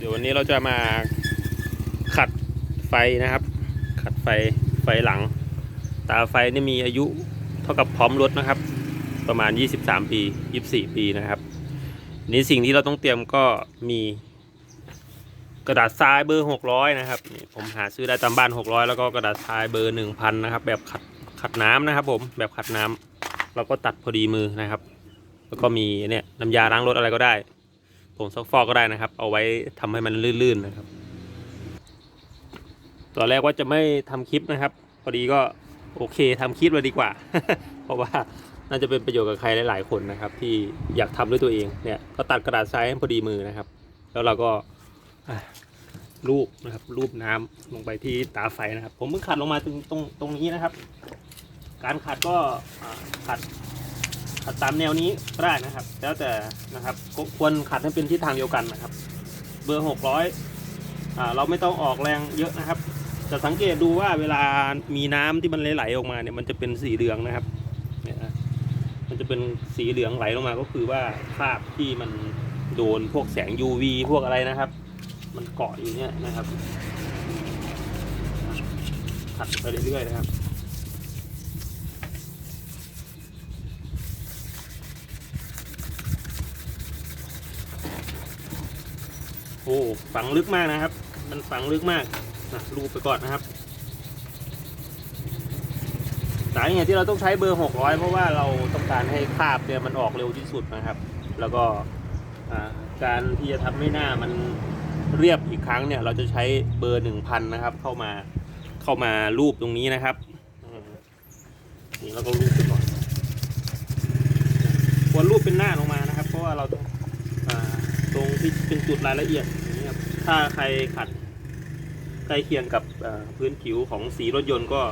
เดี๋ยววันนี้เราจะมาขัดไฟนะครับ ขัดไฟไฟหลัง ตาไฟนี่มีอายุเท่ากับพร้อมรถนะครับ ประมาณ 23 ปี 24 ปีนะครับ นี่สิ่งที่เราต้องเตรียมก็มีกระดาษทรายเบอร์ 600 นะครับนี่ผมหาซื้อได้ตามบ้าน 600 แล้วก็กระดาษทรายเบอร์ 1,000 นะครับ แบบขัดขัดน้ำนะครับ ผมแบบขัดน้ำเราก็ตัดพอดีมือนะครับ แล้วก็มีเนี่ยน้ำยาล้างรถอะไรก็ได้ งซักฟอกก็ได้นะครับ เอาไว้ทำให้มันลื่นๆนะครับ ตอนแรกว่าจะไม่ทำคลิปนะครับ พอดีก็โอเคทำคลิปเลยดีกว่า เพราะว่าน่าจะเป็นประโยชน์กับใครหลายๆคนนะครับ ที่อยากทำด้วยตัวเองเนี่ยก็ตัดกระดาษทรายให้พอดีมือนะครับ แล้วเราก็รูปนะครับ รูปน้ำลงไปที่ตาไฟนะครับ ผมเพิ่งขัดลงมาตรงตรงตรงนี้นะครับ การขัดก็ขัด ขัดตามแนวนี้ก็ได้นะครับ แล้วแต่นะครับควรขัดให้เป็นทิศทางเดียวกันนะครับ เบอร์หกร้อยอ่าเราไม่ต้องออกแรงเยอะนะครับ จะสังเกตดูว่าเวลามีน้ำที่มันไหลออกมาเนี่ยมันจะเป็นสีเหลืองนะครับเนี่ยนะมันจะเป็นสีเหลืองไหลลงมาก็คือว่าคราบที่มันโดนพวกแสง UV พวกอะไรนะครับ มันเกาะอยู่เนี่ยนะครับขัดไปเรื่อยๆนะครับ อ้ฝังลึกมากนะครับ มันฝังลึกมากนะรูปไปก่อนนะครับ สาเหตุที่เราต้องใช้เบอร์ 600 เพราะว่าเราต้องการให้คราบเนี่ยมันออกเร็วที่สุดนะครับ แล้วก็การที่จะทำให้หน้ามันเรียบอีกครั้งเนี่ย เราจะใช้เบอร์ 1,000 นะครับ เข้ามาเข้ามารูปตรงนี้นะครับนี่เราก็รูปไปก่อนควรรูปเป็นหน้าลงมานะครับ เพราะว่าเราต้อง งที่เป็นจุดรายละเอียดอย่างนี้ครับถ้าใครขัดใกล้เคียงกับพื้นผิวของสีรถยนต์ก็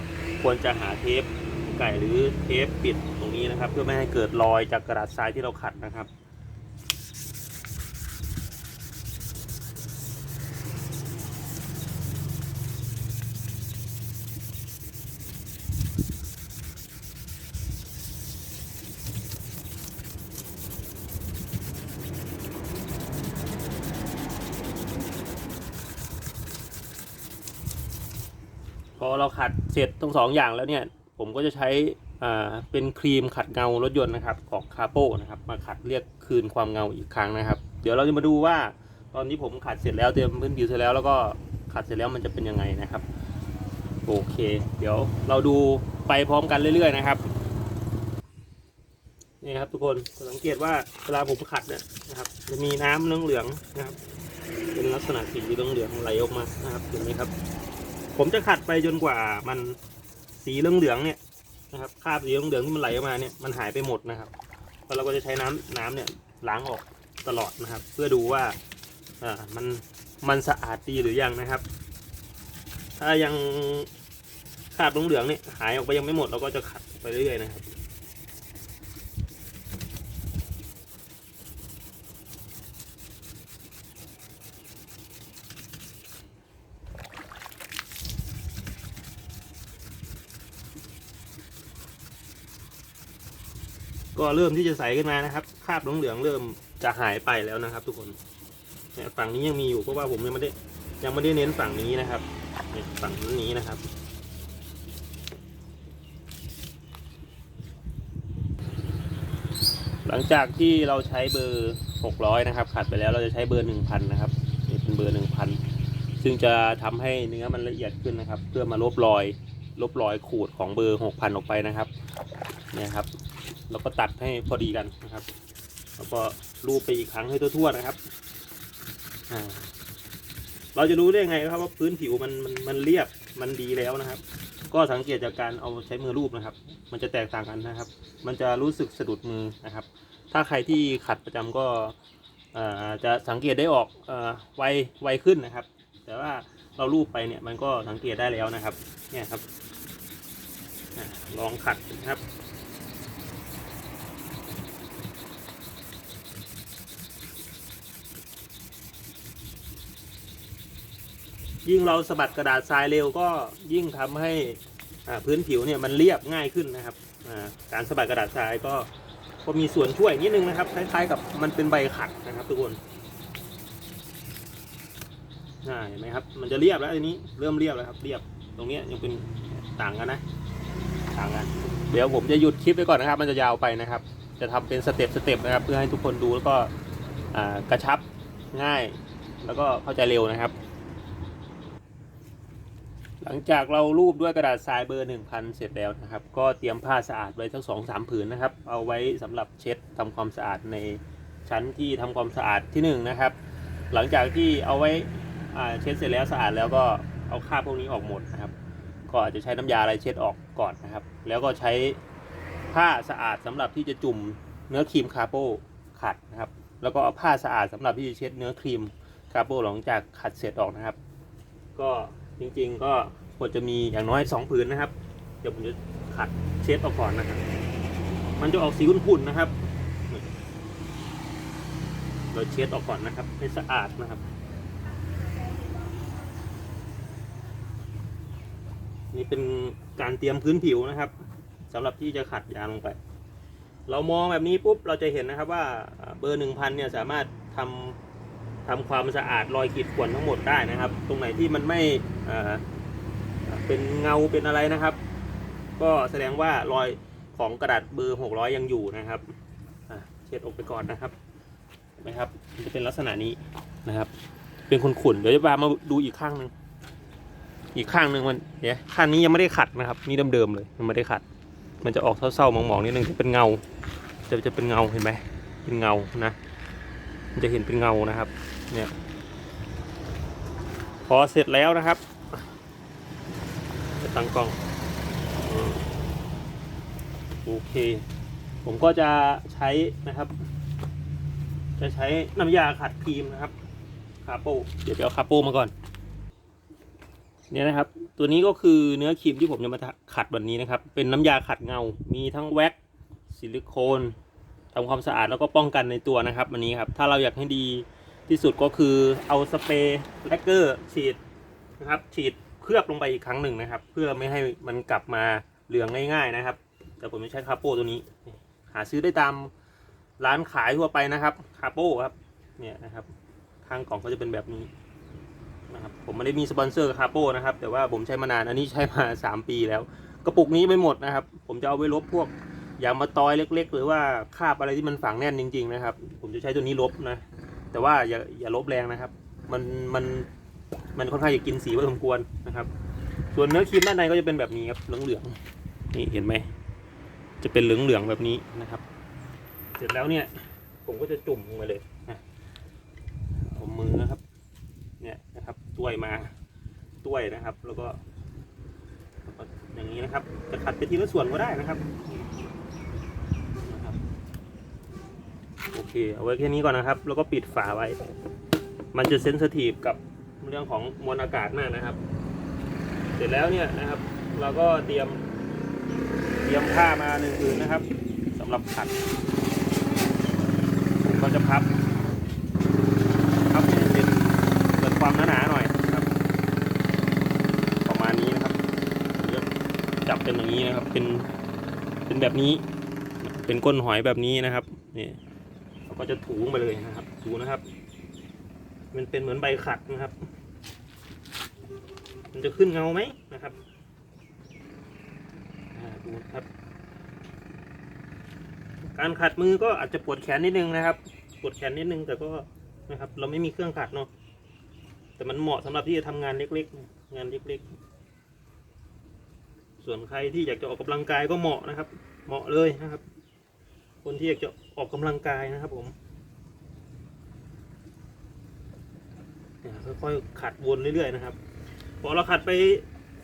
ควรจะหาเทปไก่หรือเทปปิดตรงนี้นะครับ เพื่อไม่ให้เกิดรอยจากกระดาษทรายที่เราขัดนะครับ เราขัดเสร็จทั้งสองอย่างแล้วเนี่ย ผมก็จะใช้อ่าเป็นครีมขัดเงารถยนต์นะครับของคาโปนะครับมาขัดเรียกคืนความเงาอีกครั้งนะครับ เดี๋ยวเราจะมาดูว่า ตอนนี้ผมขัดเสร็จแล้วเตรียมพื้นผิวเสร็จแล้วแล้วก็ขัดเสร็จแล้วมันจะเป็นยังไงนะครับ โอเค เดี๋ยวเราดูไปพร้อมกันเรื่อย ๆ นะครับนี่ครับทุกคนสังเกตว่าเวลาผมขัดเนี่ยนะครับ จะมีน้ำเหลืองๆนะครับ เป็นลักษณะสีเหลืองๆไหลออกมานะครับเห็นไหมครับ ผมจะขัดไปจนกว่ามันสีเหลืองๆเนี่ยนะครับคราบสีเหลืองๆที่มันไหลออกมาเนี่ยมันหายไปหมดนะครับแล้วเราก็จะใช้น้ำน้ำเนี่ยล้างออกตลอดนะครับ เพื่อดูว่าอ่ามันมันสะอาดดีหรือยังนะครับ ถ้ายังคราบเหลืองๆเนี่ยหายออกไปยังไม่หมดเราก็จะขัดไปเรื่อยๆนะครับ ก็เริ่มที่จะใสขึ้นมานะครับ คราบเหลืองๆเริ่มจะหายไปแล้วนะครับ ทุกคนเนี่ยฝั่งนี้ยังมีอยู่เพราะว่าผมยังไม่ได้ยังไม่ได้เน้นฝั่งนี้นะครับฝั่งนี้นะครับหลังจากที่เราใช้เบอร์ 600 นะครับ ขัดไปแล้วเราจะใช้เบอร์ 1,000 นะครับนี่เป็นเบอร์ 1,000 ซึ่งจะทำให้เนื้อมันละเอียดขึ้นนะครับ เพื่อมาลบรอย ลบรอยขูดของเบอร์ 6,000 ออกไปนะครับ เนี่ยครับ แล้วก็ตัดให้พอดีกันนะครับ แล้วก็รูปไปอีกครั้งให้ทั่วๆนะครับเราจะรู้ได้ไงครับว่าพื้นผิวมันมันมันเรียบมันดีแล้วนะครับ ก็สังเกตจากการเอาใช้มือรูปนะครับ มันจะแตกต่างกันนะครับ มันจะรู้สึกสะดุดมือนะครับ ถ้าใครที่ขัดประจำก็จะสังเกตได้ออกอไวไวขึ้นนะครับ แต่ว่าเรารูปไปเนี่ยมันก็สังเกตได้แล้วนะครับ เนี่ยครับลองขัดนะครับ ยิ่งเราสะบัดกระดาษทรายเร็วก็ยิ่งทำให้พื้นผิวเนี่ยมันเรียบง่ายขึ้นนะครับการสะบัดกระดาษทรายก็ก็มีส่วนช่วยนิดนึงนะครับคล้ายๆกับมันเป็นใบขัดนะครับ ทุกคนเห็นไหมครับ มันจะเรียบแล้วทีนี้เริ่มเรียบแล้วครับ เรียบตรงนี้ยังเป็นต่างกันนะ ต่างกัน เดี๋ยวผมจะหยุดคลิปไว้ก่อนนะครับ มันจะยาวไปนะครับ จะทำเป็นสเต็ปสเต็ปนะครับ เพื่อให้ทุกคนดูแล้วก็กระชับง่าย แล้วก็เข้าใจเร็วนะครับ หลังจากเรารูปด้วยกระดาษทรายเบอร์ 1000 เสร็จแล้วนะครับ ก็เตรียมผ้าสะอาดไว้ทั้งสองสามผืนนะครับ เอาไว้สำหรับเช็ดทำความสะอาดในชั้นที่ทำความสะอาดที่หนึ่งนะครับ หลังจากที่เอาไว้เช็ดเสร็จแล้วสะอาดแล้วก็เอาคราบพวกนี้ออกหมดนะครับ ก็อาจจะใช้น้ำยาอะไรเช็ดออกก่อนนะครับ แล้วก็ใช้ผ้าสะอาดสำหรับที่จะจุ่มเนื้อครีมคาโปขัดนะครับ แล้วก็เอาผ้าสะอาดสำหรับที่จะเช็ดเนื้อครีมคาโปหลังจากขัดเสร็จออกนะครับ ก็ จริงๆก็ควรจะมีอย่างน้อยสองผืนนะครับ เดี๋ยวผมจะขัดเช็ดออกก่อนนะครับ มันจะออกสีขุ่นๆนะครับเราเช็ดออกก่อนนะครับ ให้สะอาดนะครับ นี่เป็นการเตรียมพื้นผิวนะครับสำหรับที่จะขัดยางลงไป เรามองแบบนี้ปุ๊บเราจะเห็นนะครับว่าเบอร์หนึ่งพันเนี่ยสามารถทำ ทำความสะอาดรอยขีดข่วนทั้งหมดได้นะครับ ตรงไหนที่มันไม่เป็นเงาเป็นอะไรนะครับ ก็แสดงว่ารอยของกระดาษเบอร์หกร้อยยังอยู่นะครับเช็ดออกไปก่อนนะครับเห็นไหมครับมันจะเป็นลักษณะนี้นะครับ เป็นขุ่นๆเดี๋ยวจะพามาดูอีกข้างหนึ่งอีกข้างหนึ่งมันเนี่ยข้างนี้ยังไม่ได้ขัดนะครับ นี่เดิมๆเลยยังไม่ได้ขัด มันจะออกเศร้าๆมองๆนิดนึงจะเป็นเงา จะจะเป็นเงาเห็นไหมเป็นเงานะมันจะเห็นเป็นเงานะครับ เนี่ยพอเสร็จแล้วนะครับ จะตั้งกล้องโอเค ผมก็จะใช้นะครับ จะใช้น้ำยาขัดครีมนะครับคาโปเดี๋ยวไปเอาคาโปมาก่อน เนี่ยนะครับ ตัวนี้ก็คือเนื้อครีมที่ผมจะมาขัดวันนี้นะครับ เป็นน้ำยาขัดเงา มีทั้งแว็กซ์ซิลิโคนทำความสะอาดแล้วก็ป้องกันในตัวนะครับวันนี้ครับ ถ้าเราอยากให้ดี ที่สุดก็คือเอาสเปรย์แลกเกอร์ฉีดนะครับ ฉีดเคลือบลงไปอีกครั้งหนึ่งนะครับ เพื่อไม่ให้มันกลับมาเหลืองง่ายๆนะครับ แต่ผมจะใช้คาโป้ตัวนี้ หาซื้อได้ตามร้านขายทั่วไปนะครับคาโป้ครับเนี่ยนะครับข้างกล่องก็จะเป็นแบบนี้นะครับผมไม่ได้มีสปอนเซอร์คาโป้นะครับ แต่ว่าผมใช้มานานอันนี้ใช้มา 3 ปีแล้ว กระปุกนี้ไม่หมดนะครับ ผมจะเอาไว้ลบพวกยางมาตอยเล็ก ๆ หรือว่าคาบอะไรที่มันฝังแน่นจริง ๆ นะครับ ผมจะใช้ตัวนี้ลบนะ แต่ว่าอย่าอย่าลบแรงนะครับ มันมันมันค่อนข้างจะกินสีพอสมควรนะครับ ส่วนเนื้อครีมด้านในก็จะเป็นแบบนี้ครับเหลืองๆนี่เห็นไหมจะเป็นเหลืองๆแบบนี้นะครับ เสร็จแล้วเนี่ย ผมก็จะจุ่มลงไปเลยนะเอามือนะครับ เนี่ยนะครับต้วยมาต้วยนะครับ แล้วก็อย่างนี้นะครับจะขัดไปทีละส่วนก็ได้นะครับ โอ เคเอาไว้แค่นี้ก่อนนะครับ แล้วก็ปิดฝาไว้ มันจะเซนสทีฟกับเรื่องของมวลอากาศมากนะครับ เสร็จแล้วเนี่ยนะครับ เราก็เตรียมเตรียมผ้ามาหนึ่งผืนนะครับสำหรับขัดผมก็จะพับครับให้เป็นเกิดความหนาๆหน่อยนะครับ ประมาณนี้นะครับจับเป็นอย่างนี้นะครับเป็นเป็นแบบนี้ เป็นก้นหอยแบบนี้นะครับนี่ เราก็จะถูไปเลยนะครับ ถูนะครับ มันเป็นเหมือนใบขัดนะครับ มันจะขึ้นเงาไหมนะครับดูครับ การขัดมือก็อาจจะปวดแขนนิดนึงนะครับ ปวดแขนนิดนึงแต่ก็นะครับ เราไม่มีเครื่องขัดเนาะแต่มันเหมาะสำหรับที่จะทำงานเล็กๆ งานเล็กๆ ส่วนใครที่อยากจะออกกำลังกายก็เหมาะนะครับ เหมาะเลยนะครับ คนที่อยากจะออกกำลังกายนะครับผมค่อยๆขัดวนเรื่อยๆนะครับ พอเราขัดไป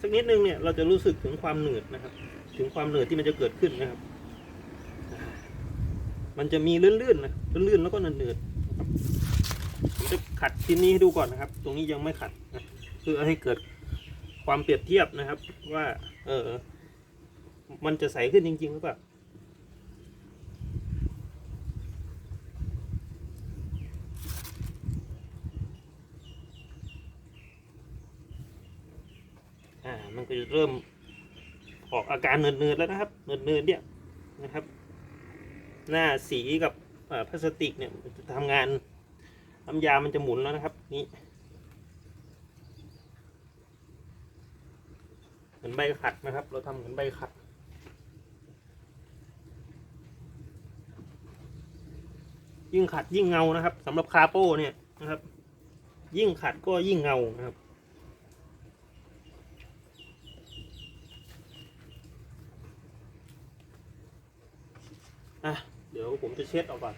สักนิดนึงเนี่ย เราจะรู้สึกถึงความหนืดนะครับ ถึงความหนืดที่มันจะเกิดขึ้นนะครับ มันจะมีลื่นๆนะลื่นๆแล้วก็หนืดๆผมจะขัดชิ้นนี้ให้ดูก่อนนะครับ ตรงนี้ยังไม่ขัดนะเพื่อให้เกิดความเปรียบเทียบนะครับ ว่า เออ มันจะใสขึ้นจริงๆหรือเปล่า่า มันก็จะเริ่มออกอาการเนืดๆแล้วนะครับเนืดๆเนี่ยนะครับ หน้าสีกับพลาสติกเนี่ยจะทำงานน้ำยามันจะหมุนแล้วนะครับ นี่เหมือนใบขัดนะครับ เราทำเหมือนใบขัดยิ่งขัดยิ่งเงานะครับสำหรับคาโป้เนี่ยนะครับ ยิ่งขัดก็ยิ่งเงานะครับ อะเดี๋ยวผมจะเช็ดออกก่อน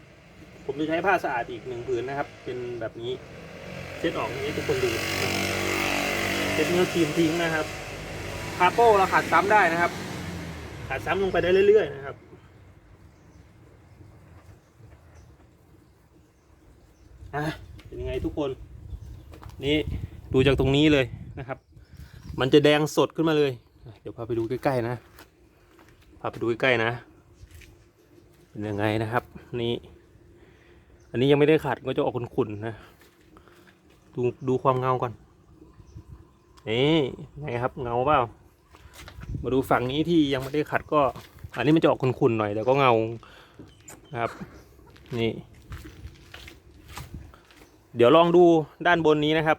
ผมจะใช้ผ้าสะอาดอีกหนึ่งผืนนะครับ เป็นแบบนี้ เช็ดออกนี้ทุกคนดูเช็ดเนื้อครีมทิ้งนะครับคาโป้เราขัดซ้ำได้นะครับ ขัดซ้ำลงไปได้เรื่อยๆนะครับอะเป็นยังไงทุกคน นี่ดูจากตรงนี้เลยนะครับ มันจะแดงสดขึ้นมาเลย เดี๋ยวพาไปดูใกล้ๆนะ พาไปดูใกล้ๆนะ เป็นยังไงนะครับ นี่ อันนี้ยังไม่ได้ขัดก็จะออกขุ่นๆนะ ดูดูความเงาก่อนนี่ไงครับเงาเปล่ามาดูฝั่งนี้ที่ยังไม่ได้ขัดก็ อันนี้มันจะออกขุ่นๆหน่อยแต่ก็เงานะครับ นี่ เดี๋ยวลองดูด้านบนนี้นะครับ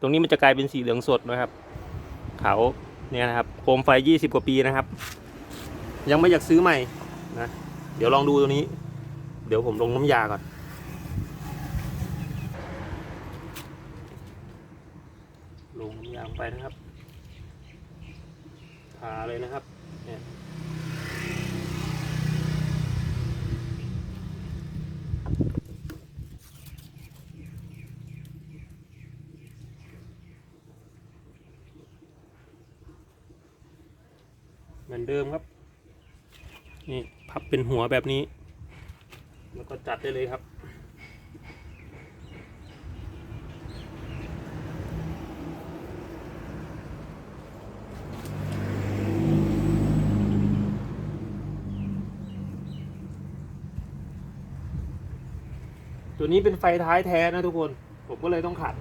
ตรงนี้มันจะกลายเป็นสีเหลืองสดนะครับขาวเนี่ยนะครับโคมไฟยี่สิบกว่าปีนะครับ ยังไม่อยากซื้อใหม่นะ เดี๋ยวลองดูตรงนี้ เดี๋ยวผมลงน้ำยาก่อน ลงน้ำยาไปนะครับทาเลยนะครับเนี่ยเหมือนเดิมครับ พับเป็นหัวแบบนี้ แล้วก็จัดได้เลยครับ ตัวนี้เป็นไฟท้ายแท้นะทุกคน ผมก็เลยต้องขัด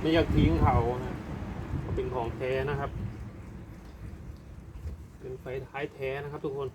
ไม่อยากทิ้งเขานะเป็นของแท้นะครับ เป็นไฟท้ายแท้นะครับทุกคน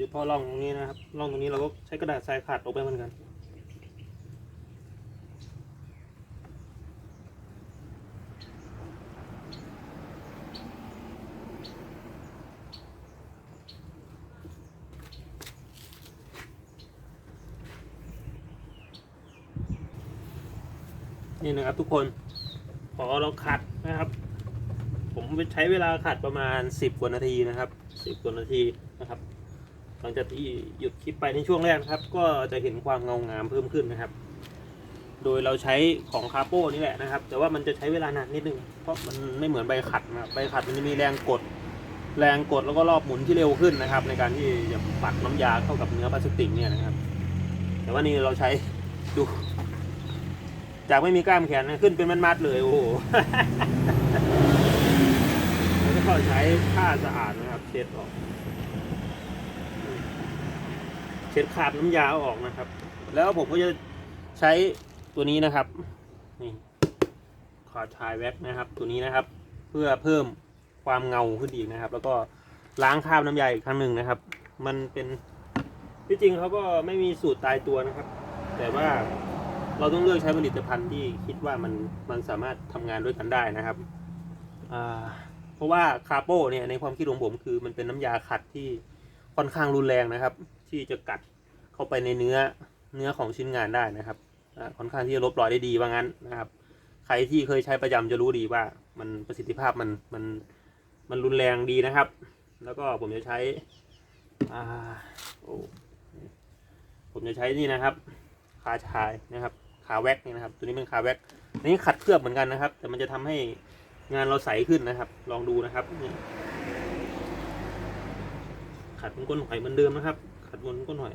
เฉพาะร่องตรงนี้นะครับร่องตรงนี้เราก็ใช้กระดาษทรายขัดออกไปเหมือนกันนี่นะครับทุกคนพอเราขัดนะครับ ผมใช้เวลาขัดประมาณ 10กว่านาทีนะครับ 10กว่านาทีนะครับ หลังจากที่หยุดคลิปไปในช่วงแรกนะครับ ก็จะเห็นความเงางามเพิ่มขึ้นนะครับ โดยเราใช้ของคาโป้นี่แหละนะครับ แต่ว่ามันจะใช้เวลานานนิดนึง เพราะมันไม่เหมือนใบขัดนะครับใบขัดมันจะมีแรงกด แรงกดแล้วก็รอบหมุนที่เร็วขึ้นนะครับ ในการที่จะปัดน้ำยาเข้ากับเนื้อพลาสติกเนี่ยนะครับ แต่ว่านี่เราใช้ดูจากไม่มีกล้ามแขนขึ้นเป็นมัดๆเลยโอ้โหแล้วก็ใช้ผ้าสะอาดนะครับ เช็ดออก เช็ดคราบน้ำยาออกนะครับ แล้วผมก็จะใช้ตัวนี้นะครับ นี่ขอชายแว็กนะครับ ตัวนี้นะครับ เพื่อเพิ่มความเงาขึ้นอีกนะครับ แล้วก็ล้างคราบน้ำยาอีกครั้งหนึ่งนะครับ มันเป็นที่จริงเขาก็ไม่มีสูตรตายตัวนะครับ แต่ว่าเราต้องเลือกใช้ผลิตภัณฑ์ที่คิดว่ามันมันสามารถทำงานด้วยกันได้นะครับเพราะว่าคาโป้เนี่ยในความคิดของผมคือมันเป็นน้ำยาขัดที่ค่อนข้างรุนแรงนะครับ ที่จะกัดเข้าไปในเนื้อเนื้อของชิ้นงานได้นะครับค่อนข้างที่จะลบรอยได้ดีว่างั้นนะครับ ใครที่เคยใช้ประจำจะรู้ดีว่ามันประสิทธิภาพมันมันมันรุนแรงดีนะครับ แล้วก็ผมจะใช้อ่าโอ้ผมจะใช้นี่นะครับ คาชายนะครับคาแว็กนี่นะครับ ตัวนี้เป็นคาแว็กนนี้ขัดเคลือบเหมือนกันนะครับ แต่มันจะทำให้งานเราใสขึ้นนะครับ ลองดูนะครับขัดบนก้นหอยเหมือนเดิมนะครับ ขัดบนก้นหอย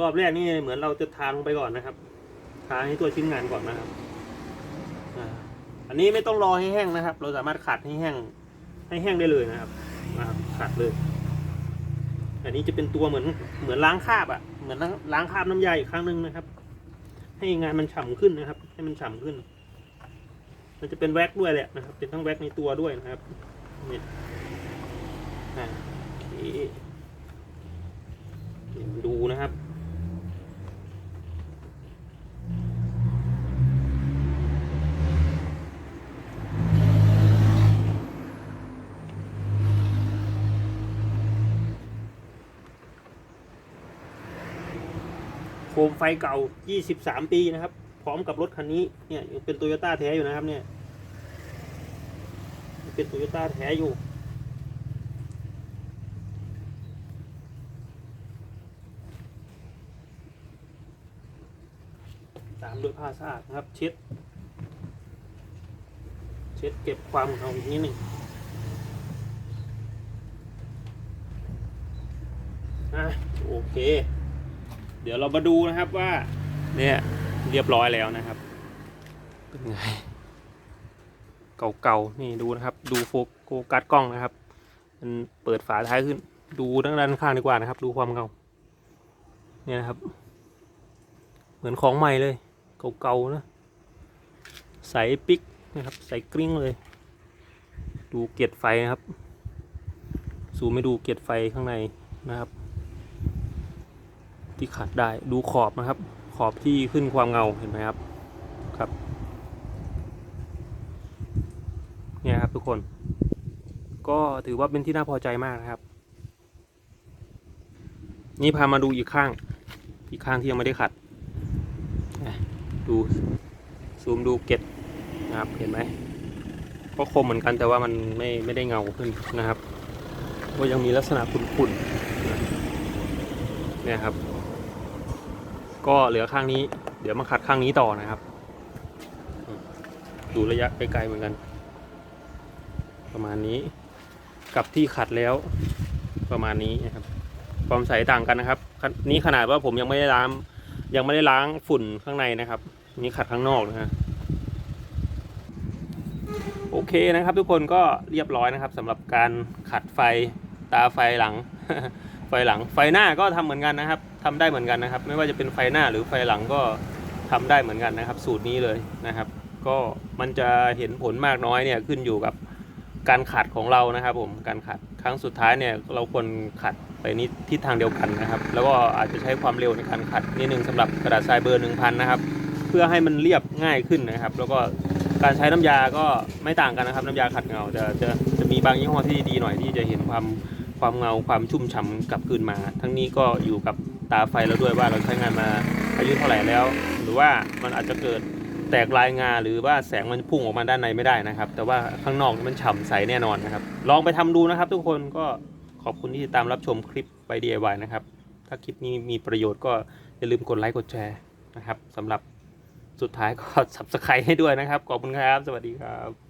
รอบแรกนี่เหมือนเราจะทาลงไปก่อนนะครับ ทาให้ตัวชิ้นงานก่อนนะครับอันนี้ไม่ต้องรอให้แห้งนะครับ เราสามารถขัดให้แห้ง ให้แห้งได้เลยนะครับนะครับขัดเลย อันนี้จะเป็นตัวเหมือนเหมือนล้างคราบอะ่ะ เหมือนล้างคราบน้ำยาอีกครั้งหนึ่งนะครับ ให้งานมันฉ่ำขึ้นนะครับ ให้มันฉ่ำขึ้น มันจะเป็นแว็กด้วยแหละนะครับ เป็นทั้งแว็กในตัวด้วยนะครับเนี่ยอ่าโอเค ดูนะครับ โคมไฟเก่า 23 ปีนะครับ พร้อมกับรถคันนี้ เนี่ยยังเป็นโตโยต้าแท้อยู่นะครับเนี่ย เป็นโตโยต้าแท้อยู่ ตาม ด้วยผ้าสะอาดนะครับ เช็ด เช็ดเก็บความของเราอีกนิดหนึ่งอะโอเค เดี๋ยวเรามาดูนะครับว่า เนี่ยเรียบร้อยแล้วนะครับ เป็นไง เก่าๆ นี่ดูนะครับ ดูโฟโฟกัสกล้องนะครับ มันเปิดฝาท้ายขึ้น ดูด้านด้านข้างดีกว่านะครับ ดูความเก่า เนี่ยนะครับ เหมือนของใหม่เลย เก่าๆนะ ใสปิ๊กนะครับ ใสกริ้งเลย ดูเกล็ดไฟนะครับ ซูมไม่ดูเกล็ดไฟข้างในนะครับ ที่ขัดได้ดูขอบนะครับ ขอบที่ขึ้นความเงาเห็นไหมครับครับเนี่ยครับทุกคน ก็ถือว่าเป็นที่น่าพอใจมากนะครับ นี่พามาดูอีกข้าง อีกข้างที่ยังไม่ได้ขัด ดูซูมดูเก็ดนะครับเห็นไหมก็คมเหมือนกันแต่ว่ามันไม่ไม่ได้เงาขึ้นนะครับก็ยังมีลักษณะขุ่นๆนะเนี่ยครับ ก็เหลือข้างนี้ เดี๋ยวมาขัดข้างนี้ต่อนะครับ ดูระยะไกลๆเหมือนกัน ประมาณนี้ กับที่ขัดแล้วประมาณนี้นะครับ ความใสต่างกันนะครับนนี้ขนาดว่าผมยังไม่ได้ล้างยังไม่ได้ล้างฝุ่นข้างในนะครับ นี่ขัดข้างนอกนะฮะโอเคนะครับ ทุกคนก็เรียบร้อยนะครับสำหรับการขัดไฟตาไฟหลัง ไฟหลังไฟหน้าก็ทำเหมือนกันนะครับทำได้เหมือนกันนะครับ ไม่ว่าจะเป็นไฟหน้าหรือไฟหลังก็ทำได้เหมือนกันนะครับ สูตรนี้เลยนะครับ ก็มันจะเห็นผลมากน้อยเนี่ยขึ้นอยู่กับการขัดของเรานะครับ ผมการขัดครั้งสุดท้ายเนี่ยเราควรขัดไปนิดทิศทางเดียวกันนะครับ แล้วก็อาจจะใช้ความเร็วในการขัดนิดนึงสำหรับกระดาษทรายเบอร์1000นะครับ เพื่อให้มันเรียบง่ายขึ้นนะครับ แล้วก็การใช้น้ำยาก็ไม่ต่างกันนะครับ น้ำยาขัดเงาจะจะจะมีบางยี่ห้อที่ดีหน่อยที่จะเห็นความความเงาความชุ่มฉ่ากลับคืนมา ทั้งนี้ก็อยู่กับตาไฟเราด้วยว่าเราใช้งานมาอายุเท่าไหร่แล้ว หรือว่ามันอาจจะเกิดแตกลายงาหรือว่าแสงมันพุ่งออกมาด้านในไม่ได้นะครับ แต่ว่าข้างนอกมันฉ่ำใสแน่นอนนะครับ ลองไปทำดูนะครับ ทุกคนก็ขอบคุณที่ติดตามรับชมคลิปไป DIY นะครับ ถ้าคลิปนี้มีประโยชน์ก็อย่าลืมกดไลค์กดแชร์นะครับสำหรับ สุดท้ายก็ subscribe ให้ด้วยนะครับ ขอบคุณครับ สวัสดีครับ